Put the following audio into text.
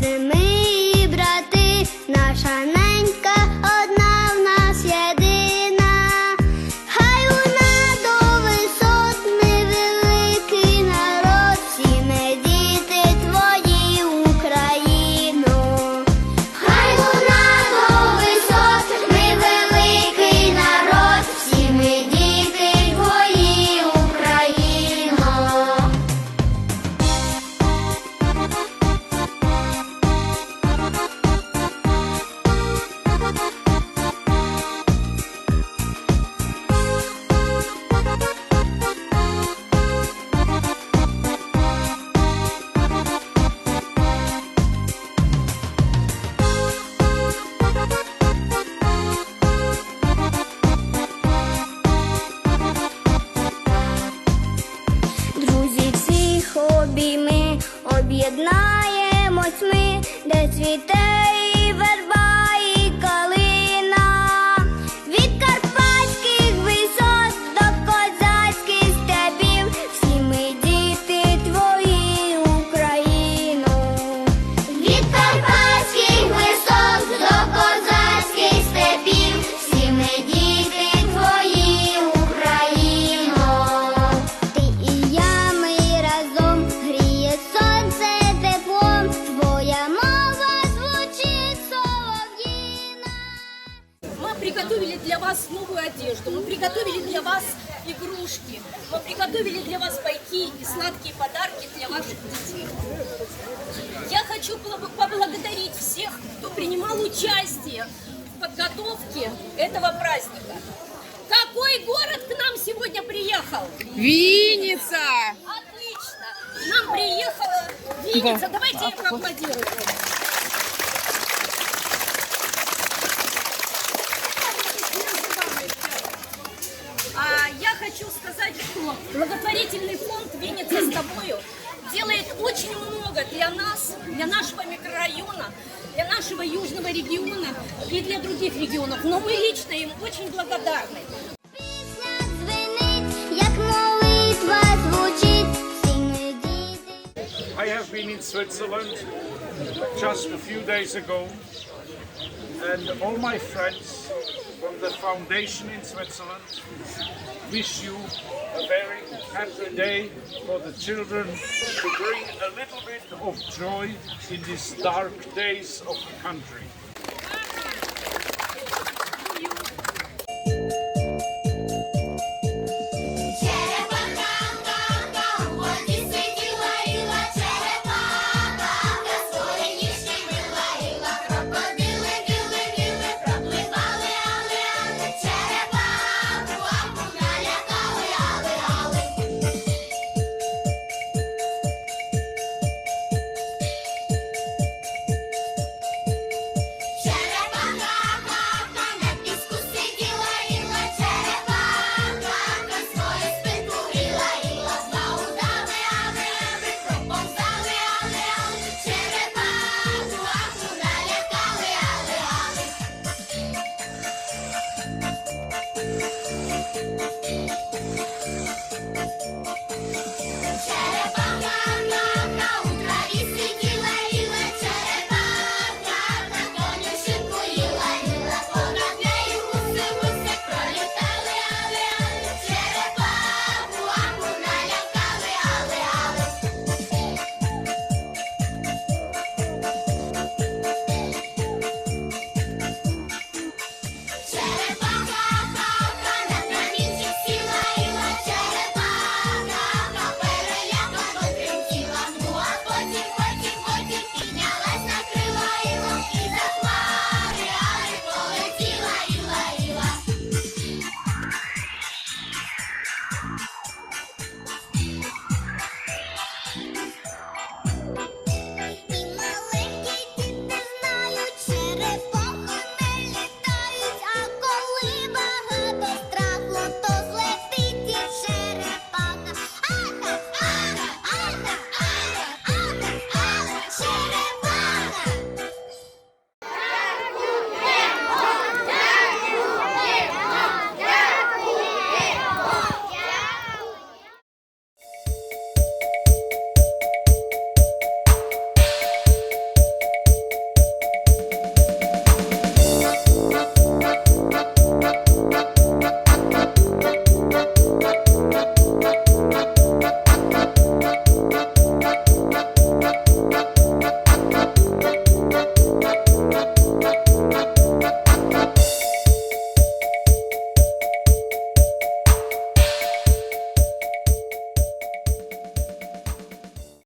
to me. Об'єднаємось ми, де цвіте Одежду, мы приготовили для вас игрушки, мы приготовили для вас пайки и сладкие подарки для ваших детей. Я хочу побл- поблагодарить всех, кто принимал участие в подготовке этого праздника. Какой город к нам сегодня приехал? Винница! Отлично! К нам приехала Винница. Давайте им поаплодируем. А я хочу сказать, что благотворительный фонд «Винница с тобою» делает очень много для нас, для нашего микрорайона, для нашего южного региона и для других регионов. Но мы лично им очень благодарны. Пісня дзвенить, як молитва звучить, всі ми діти. I have been in Switzerland just a few days ago, and all my friends from the foundation in Switzerland wish you a very happy day for the children to bring a little bit of joy in these dark days of the country.